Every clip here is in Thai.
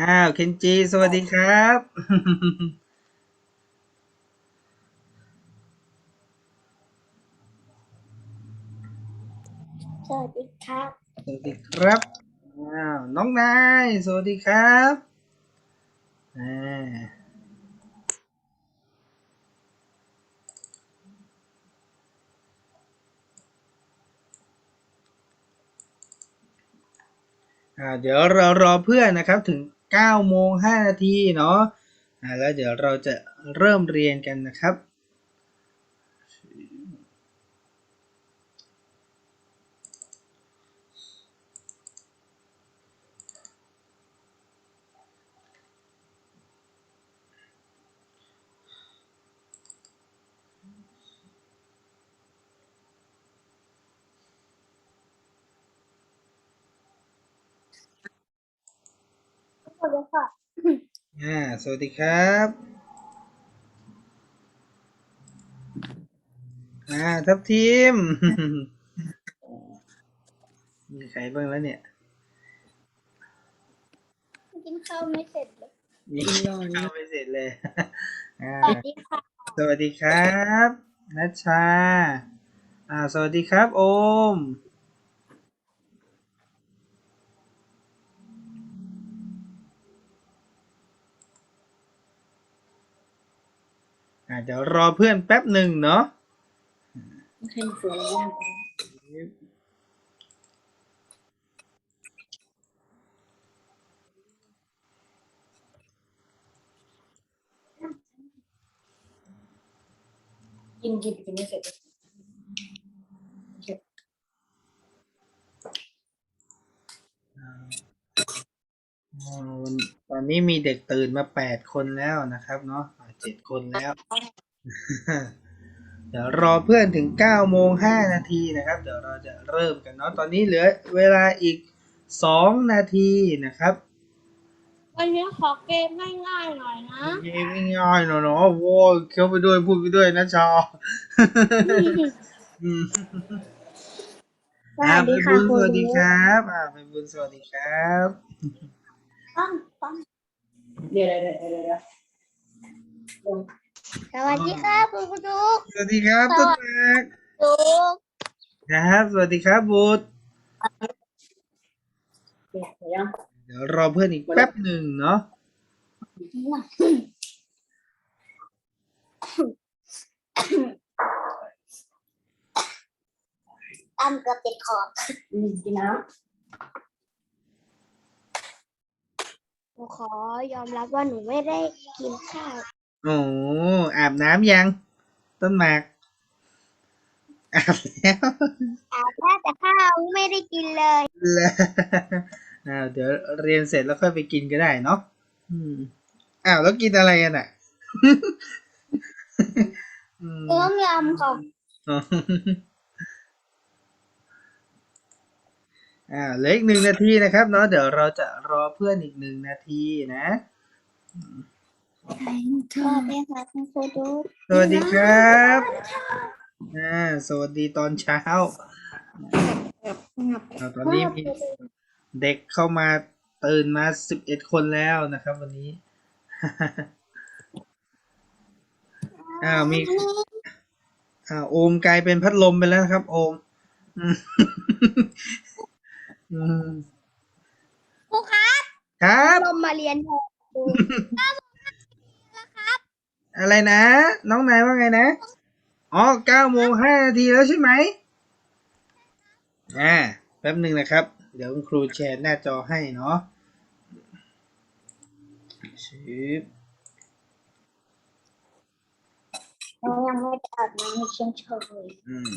อ้าวเคนจิสวัสดีครับ สวัสดีครับ สวัสดีครับอ้าวน้องนายสวัสดีครับอ่าอ่าเดี๋ยวเรารอเพื่อนนะครับถึง 9โมง5นาทีเนาะแล้วเดี๋ยวเราจะเริ่มเรียนกันนะครับ สวัสดีค่ะอ่าสวัสดีครับอ่าทับทีม มีใครบ้างแล้วเนี่ย กินข้าวไม่เสร็จเลย มีเข้าไปเสร็จเลยอ่าสวัสดีค่ะ สวัสดีครับนัชชาอ่าสวัสดีครับ โอม เดี๋ยวรอเพื่อนแป๊บหนึ่งเนาะให้สวยมากกินกินกินไม่เสร็จอ่าวันตอนนี้มีเด็กตื่นมาแปดคนแล้วนะครับเนาะอ่า เจ็ดคนแล้ว เดี๋ยวรอเพื่อนถึงเก้าโมงห้านาทีนะครับ เดี๋ยวเราจะเริ่มกันเนาะตอนนี้เหลือเวลาอีกสองนาทีนะครับ วันนี้ขอเกมง่ายๆหน่อยนะเกมง่ายๆเนาะเนาะโว้ยเคี้ยวไปด้วยพูดไปด้วยนะชออืมสวัสดีค่ะอ่าไปบุญคุสณวัสดีครับอ่าไปบุญสวัสดีครับตั้งตั้งเดี๋ยวเดี๋ยวเดี๋ยวเดี๋ยว สวัสดีครับคุณครูดุกสวัสดีครับต้นแรกดุกครับสวัสดีครับบุตรเดี๋ยวเดี๋ยวยังเดี๋ยวรอเพื่อนอีกแป๊บหนึ่งเนาะตั้งเกือบติดคออืมกินน้หนูขอยอมรับว่าหนูไม่ได้กินข้าว โอ้อาบน้ำยัง ต้นหมาก อาบแล้ว อาบน้ำแต่ข้าวไม่ได้กินเลยแล้วอ้าวเดี๋ยวเรียนเสร็จแล้วค่อยไปกินก็ได้เนาะอืมอ้าวแล้วกินอะไรกันอะอืมต้มยำค่ะอ๋ออ่าเหลืออีกหนึ่งนาทีนะครับเนาะเดี๋ยวเราจะรอเพื่อนอีกหนึ่งนาทีนะ สวัสดีค่ะคุณครูดุกสวัสดีครับ อ่า สวัสดีตอนเช้าอ่าตอนนี้มีเด็กเข้ามาตื่นมาสิบเอ็ดคนแล้วนะครับ วันนี้ อ้าวมีอ้าวโอมกลายเป็นพัดลมไปแล้วนะครับ โอมอืมอืมครูครับ ครับลมมาเรียนแทนครู อะไรนะ น้องนายว่าไงนะ อ๋อเก้าโมงห้านาทีแล้วใช่ไหมอ่าแป๊บหนึ่งนะครับ เดี๋ยวคุณครูแชร์หน้าจอให้เนาะชิบหนูยังไม่ได้อาบน้ำให้เช่นเคยอืม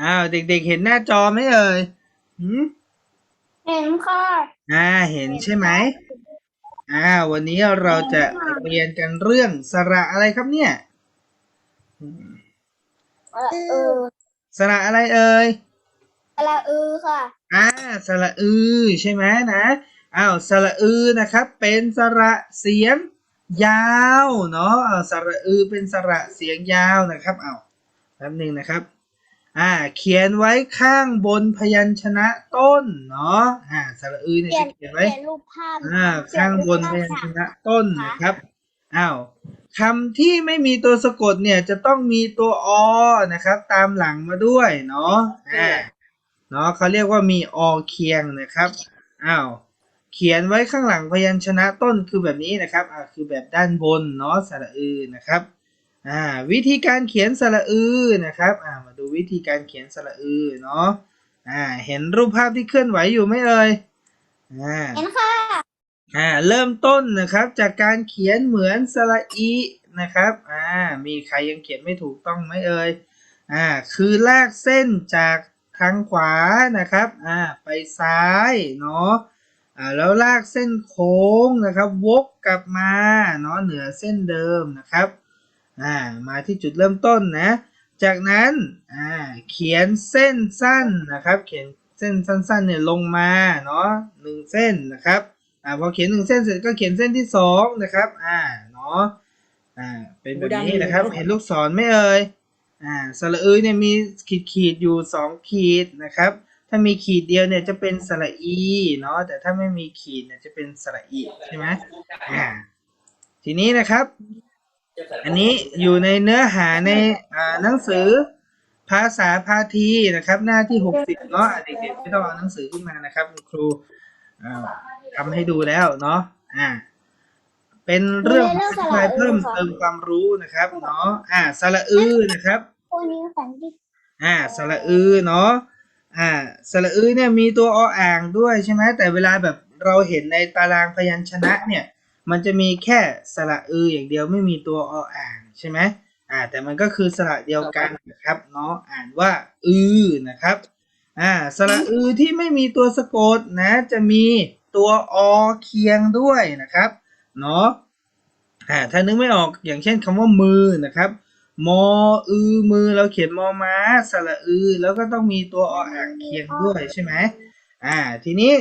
อ้าวเด็กๆเห็นหน้าจอไหมเอ่ยหืมเห็นค่ะอ่าเห็นใช่ไหม อ่า วันนี้เราจะเรียนกันเรื่องสระอะไรครับเนี่ยอืมเออเออสระอะไรเอ่ยอะไรเออค่ะ อ่า สระอือใช่ไหมนะ อ้าว สระอือนะครับ เป็นสระเสียงยาวเนาะอ้าวสระอือเป็นสระเสียงยาวนะครับอ้าวแป๊บหนึ่งนะครับ อ่า เขียนไว้ข้างบนพยัญชนะต้นเนาะอ่าสระอือเนี่ยเปลี่ยนจะเขียนเปไว้ลี่ยนรูปภาพอ่าเปลี่ยข้างบนรูปพภาพยัญชค่ะนะต้นนะครับอ้าวคำที่ไม่มีตัวสะกดเนี่ยจะต้องมีตัวอนะครับ ตามหลังมาด้วยเนาะอ่าเนาะเขาเรียกว่ามีอเคียงนะครับอ้าวเขียนไว้ข้างหลังพยัญชนะต้นคือแบบนี้นะครับอ่าคือแบบด้านบนเนาะสระอือนะครับ อ่าวิธีการเขียนสระอือนะครับอ่ามาดูวิธีการเขียนสระอือเนาะอ่าเห็นรูปภาพที่เคลื่อนไหวอยู่ไหมเอ่ยอ่าเห็นค่ะอ่าเริ่มต้นนะครับจากการเขียนเหมือนสระอีนะครับอ่ามีใครยังเขียนไม่ถูกต้องไหมเอ่ยอ่าคือลากเส้นจากทางขวานะครับอ่าไปซ้ายเนาะอ่าแล้วลากเส้นโค้งนะครับ วกกลับมาเนาะเหนือเส้นเดิมนะครับ อ่ามาที่จุดเริ่มต้นนะ จากนั้นอ่าเขียนเส้นสั้นนะครับ เขียนเส้นสั้นๆเนี่ยลงมาเนาะหนึ่งเส้นนะครับอ่าพอเขียนหนึ่งเส้นเสร็จก็เขียนเส้นที่สองนะครับอ่าเนาะอ่าเป็นแบบนี้นะครับ เห็นลูกศรไหม่เอ่ยอ่าสระอือเนี่ยมีขีดขีดๆอยู่สองขีดนะครับ ถ้ามีขีดเดียวเนี่ยจะเป็นสระอีเนาะแต่ถ้าไม่มีขีดเนี่ยจะเป็นสระอีใช่ไหมอ่าทีนี้นะครับ อันนี้อยู่ในเนื้อหาในอ่าหนังสือภาษาพาทีนะครับ หน้าที่หกสิบเนาะอะเด็กๆไม่ต้องเอาหนังสือขึ้นมานะครับคุณครูอ่าทำให้ดูแล้วเนาะอ่าเป็นเรื่องขอธิบายเพิ่มเติมความรู้นะครับเนาะอ่าสระอือนะครับอ่าสระอือเนาะอ่าสระอือเนี่ยมีตัวออ่างด้วยใช่ไหมแต่เวลาแบบเราเห็นในตารางพยัญชนะเนี่ย มันจะมีแค่สระอืออย่างเดียวไม่มีตัวออ่างใช่ไหมอ่า แต่มันก็คือสระเดียวกันนะครับเนาะอ่านว่าอือนะครับอ่าสระอือที่ไม่มีตัวสะกดนะ จะมีตัวอเคียงด้วยนะครับเนาะอ่าถ้านึกไม่ออกอย่างเช่นคำว่ามือนะครับมออือมือเราเขียนมอม้าสระอือแล้วก็ต้องมีตัวออ่างเคียงด้วยใช่ไหมอ่า ทีนี้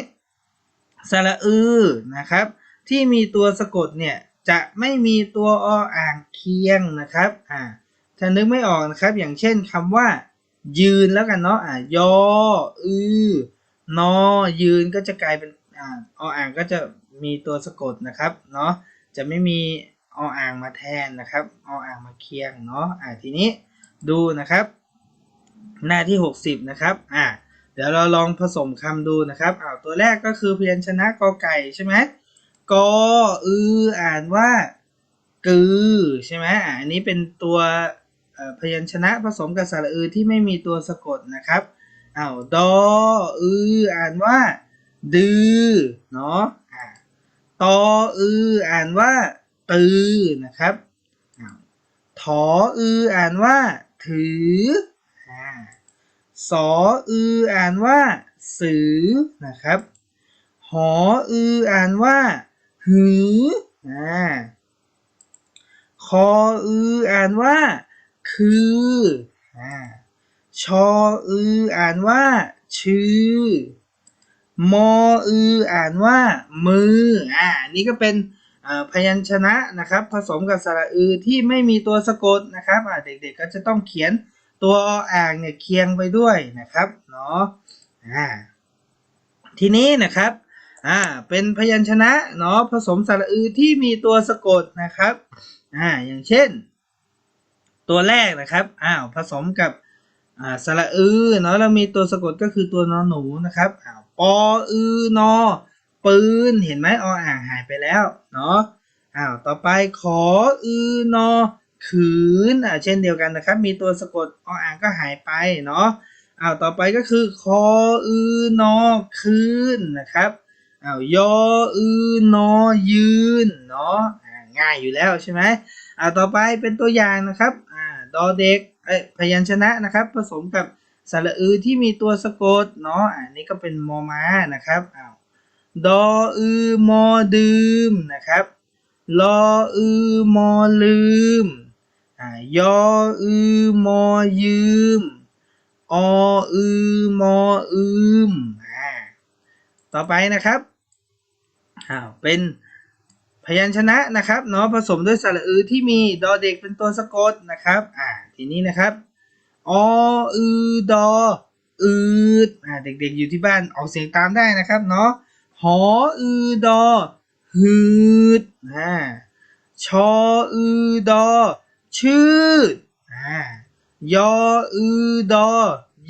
สระอือนะครับ ที่มีตัวสะกดเนี่ยจะไม่มีตัวออ่างเคียงนะครับอ่าถ้านึกไม่ออกนะครับ อย่างเช่นคำว่า ยืนแล้วกันเนาะอ่ายออือนอยืนก็จะกลายเป็นอ่าออ่างก็จะมีตัวสะกดนะครับเนาะจะไม่มีออ่างมาแทนนะครับออ่างมาเคียงเนาะอ่าทีนี้ดูนะครับ หน้าที่ 60 นะครับอ่าเดี๋ยวเราลองผสมคำดูนะครับอ้าวตัวแรกก็คือเพียัญชนะกอไก่ใช่ไหม กออืออ่านว่ากือใช่ไหมอันนี้เป็นตัวพยัญชนะผสมกับสระอือที่ไม่มีตัวสะกดนะครับอ้าวดออืออ่านว่า ดือเนาะตออืออ่านว่า ตือนะครับอ้าวถออืออ่านว่า ถืออ่าสออืออ่านว่า สือนะครับ หออืออ่านว่า หืออ่าคออืออ่านว่า คืออ่าชออืออ่านว่า ชื่อ มออืออ่านว่า มืออ่านี่ก็เป็นอ่อพยัญชนะนะครับ ผสมกับสระอือที่ไม่มีตัวสะกดนะครับอ่าเด็กๆก็จะต้องเขียนตัวออ่างเนี่ยเคียงไปด้วยนะครับเนาะอ่าทีนี้นะครับ อ่าเป็นพยัญชนะเนาะผสมสระอือที่มีตัวสะกดนะครับอ่าอย่างเช่น ตัวแรกนะครับอ้าวผสมกับอ่าสระอือเนาะแล้วมีตัวสะกดก็คือตัวนอนหนูนะครับอ้าวปออือนอปืนเห็นไหมออ่างหายไปแล้วเนาะอ้าวต่อไปขออือนอขืนอ่าเช่นเดียวกันนะครับ มีตัวสะกดออ่างก็หายไปเนาะอ้าวต่อไปก็คือคออือนอคืนนะครับ อ้าวยออือนอยืนเนาะง่ายอยู่แล้วใช่ไหมอ่าต่อไปเป็นตัวอย่างนะครับอ่าดอเด็กเอ้ยพยัญชนะนะครับ ผสมกับสระอือที่มีตัวสะกดเนาะอ่านี่ก็เป็นมอม้านะครับอ้าวดออือมอดื่มนะครับลออือมอลืมอ่ายออือมอยืมออือมออืมอ่าต่อไปนะครับ อ้าวเป็นพยัญชนะนะครับเนาะผสมด้วยสระอือที่มีดอเด็กเป็นตัวสะกดนะครับอ่าทีนี้นะครับออือดออืดอ่าเด็กๆอยู่ที่บ้านออกเสียงตามได้นะครับเนาะหออือดอหืดอ่าชออือดอชืดอ่ายออือดอ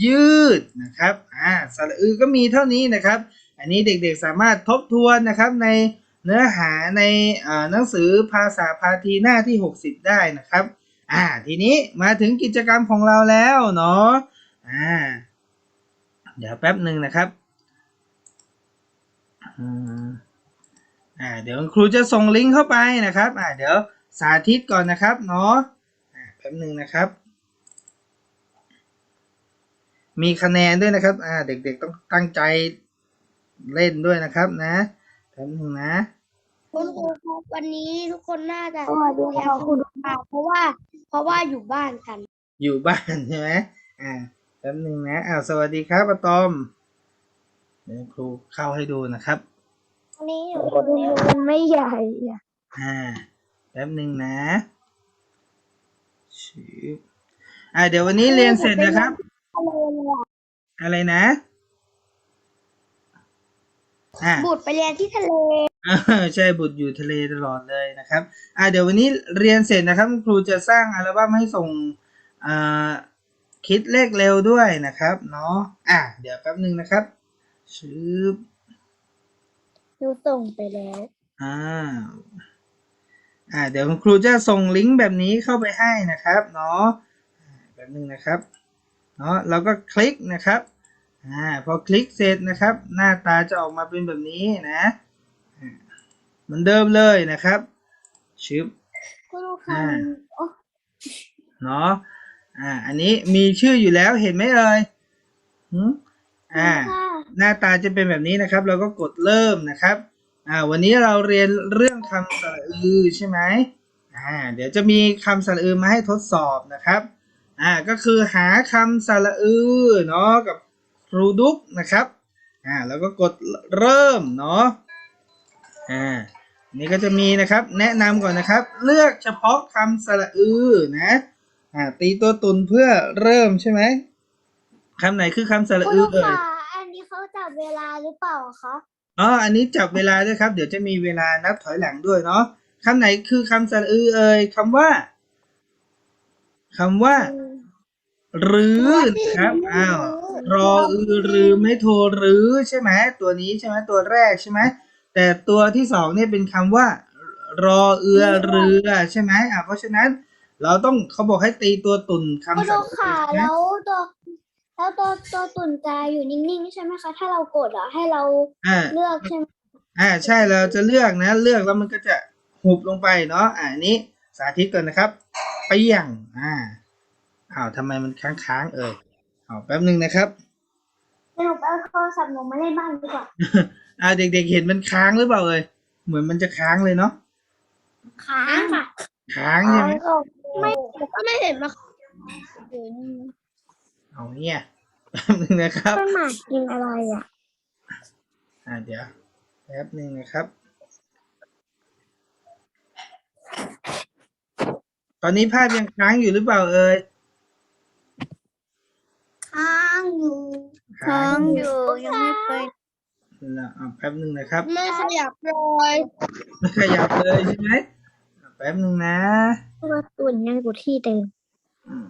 ยืดนะครับอ่าสระอือก็มีเท่านี้นะครับ อันนี้เด็กๆสามารถทบทวนนะครับในเนื้อหาในหนังสือภาษาพาทีหน้าที่ 60 ได้นะครับอ่าทีนี้มาถึงกิจกรรมของเราแล้วเนาะอ่าเดี๋ยวแป๊บหนึ่งนะครับอ่าเดี๋ยวคุณครูจะส่งลิงก์เข้าไปนะครับอ่าเดี๋ยวสาธิตก่อนนะครับเนาะอ่าแป๊บหนึ่งนะครับ มีคะแนนด้วยนะครับอ่าเด็กๆต้องตั้งใจ เล่นด้วยนะครับนะแป๊บหนึ่งนะ คุณครูครับวันนี้ทุกคนน่าจะสวัสดีเรียนค่ะคุณค่ะเพราะว่า เพราะว่าอยู่บ้านกัน อยู่บ้านใช่ไหมอ่าแป๊บหนึ่งนะอ้าวสวัสดีครับอะตอมเดี๋ยวครูเข้าให้ดูนะครับ วันนี้อยู่มันไม่ใหญ่อะอ่าแป๊บหนึ่งนะชิบอ่าเดี๋ยววันนี้เรียนเสร็จนะครับทะเลเลยอะอะไรนะ อ่าบุตรไปเรียนที่ทะเล อ่าใช่บุตรอยู่ทะเลตลอดเลยนะครับ อ่าเดี๋ยววันนี้เรียนเสร็จนะครับคุณครูจะสร้างอัลบั้มให้ส่งอ่าคิดเลขเร็วด้วยนะครับเนาะอ่าเดี๋ยวแป๊บหนึ่งนะครับชืบหนูส่งไปแล้ว อ่าอ่าเดี๋ยวคุณครูจะส่งลิงก์แบบนี้เข้าไปให้นะครับเนาะอ่าแบบนึงนะครับเนาะเราก็คลิกนะครับ อ่าพอคลิกเสร็จนะครับ หน้าตาจะออกมาเป็นแบบนี้นะอ่าเหมือนเดิมเลยนะครับชึบคุณครูอ่าค่ะโอ้เนาะอ่าอันนี้มีชื่ออยู่แล้วเห็นไหมเอ่ยหืมอ่าค่ะหน้าตาจะเป็นแบบนี้นะครับ เราก็กดเริ่มนะครับ อ่า วันนี้เราเรียนเรื่องคำสระอือใช่ไหมอ่า เดี๋ยวจะมีคำสระอือมาให้ทดสอบนะครับ อ่า ก็คือหาคำสระอือเนาะกับค รูดุ๊กนะครับอ่าแล้วก็กดเริ่มเนาะอ่านี่ก็จะมีนะครับแนะนำก่อนนะครับ เลือกเฉพาะคำสระอือนะอ่าตีตัวตุนเพื่อเริ่มใช่ไหมคำไหนคือคำสระคุณอืคอรูเอ่ยค่ะอันนี้เขาจับเวลาหรือเปล่าคะอ๋อ อันนี้จับเวลาด้วยครับ เดี๋ยวจะมีเวลานับถอยหลังด้วยเนาะคำไหนคือคำสระอือเอ่ยคำว่าคำว่า หรือนะครับ อ้าว รออือรือไม่โทรหรือใช่ไหมตัวนี้ใช่ไหมตัวแรกใช่ไหมแต่ตัวที่สองเนี่ยเป็นคำว่า รอเอือเรือใช่ไหมอ่าเพราะฉะนั้นเราต้องเขาบอกให้ตีตัวตุ่นคุณคำครูสระอืค่ะอนะแล้วตัวแล้วตัวตัวตุ่นกายอยู่นิ่งๆใช่ไหมคะ ถ้าเรากดอะให้เราอ่าเลือกใช่ไหมอ่าใช่เราจะเลือกนะ เลือกแล้วมันก็จะหุบลงไปเนาะอ่าอันนี้สาธิตก่อนนะครับเปียงอ่าอ้าวทำไมมันค้างๆเอ่ย เอาแป๊บหนึ่งนะครับหนูไปเอาโทรศัพท์หนูมาเล่นบ้านดีกว่าอ่าเด็กๆเห็นมันค้างหรือเปล่าเอ่ยเหมือนมันจะค้างเลยเนาะค้างค่ะค้างใช่ไหมไม่ก็ไม่เห็นมาเอาเนี่ยแป๊บหนึ่งนะครับต้นหมากกินอะไรอะอ่าเดี๋ยวแป๊บหนึ่งนะครับ ตอนนี้ภาพยังค้างอยู่หรือเปล่าเอ่ยค้างอยู่ค้างอยู่ยังไม่เคยแล้วอ่าแป๊บหนึ่งนะครับไม่ขยับเลยไม่ขยับเลยใช่ไหมอ่าแป๊บหนึ่งนะตัวตุ่นยังอยู่ที่เดิมอืม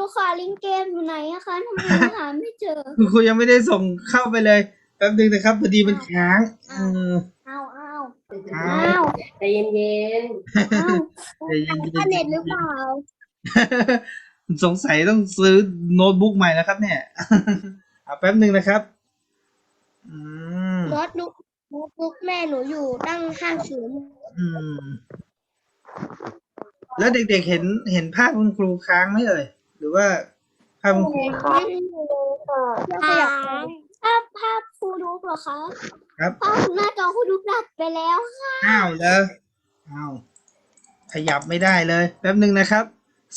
ลูกค้าลิงเกมอยู่ไหนอะคะทำไมหาไม่เจอ คุณครูยังไม่ได้ส่งเข้าไปเลย แป๊บหนึงนะครับพอดีมันค้างเออเอาเอาอ้าเอาวใจเย็นเอาใจเย็นๆอินเทอร์เน็ตหรือเปล่า สงสัยต้องซื้อโน้ตบุ๊กใหม่แล้วครับ เนี่ย เอาแป๊บหนึ่งนะครับ อืมโน้ตบุ๊กโน้ตบุ๊กแม่หนูอยู่ตั้งห้าศูนย์อืม แล้วเด็กๆเห็นเห็นภาพคุณครูค้างไหมเอ่ยหรือว่าภาพคุณครูค้างภาพภาพครูดูเหรอคะครับภาพหน้าจอครูดูดับไปแล้วค่ะอ้าวเลยอ้าวขยับไม่ได้เลย แป๊บหนึ่งนะครับ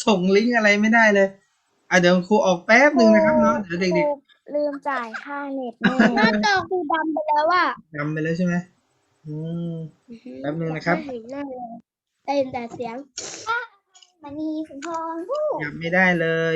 ส่งลิงก์อะไรไม่ได้เลยอะเดี๋ยวครูออกแป๊บหนึ่งนะครับเนาะเดี๋ยวเด็กลืมจ่ายค่าเน็ตแน่หน้าจอครูดำไปแล้วอะๆจำไปแล้วใช่ไหมอืมแป๊บนึงนะครับไม่เห็นหน้าเลยได้ยินแต่เสียง มันนีสุนทรผู้ขยับไม่ได้เลย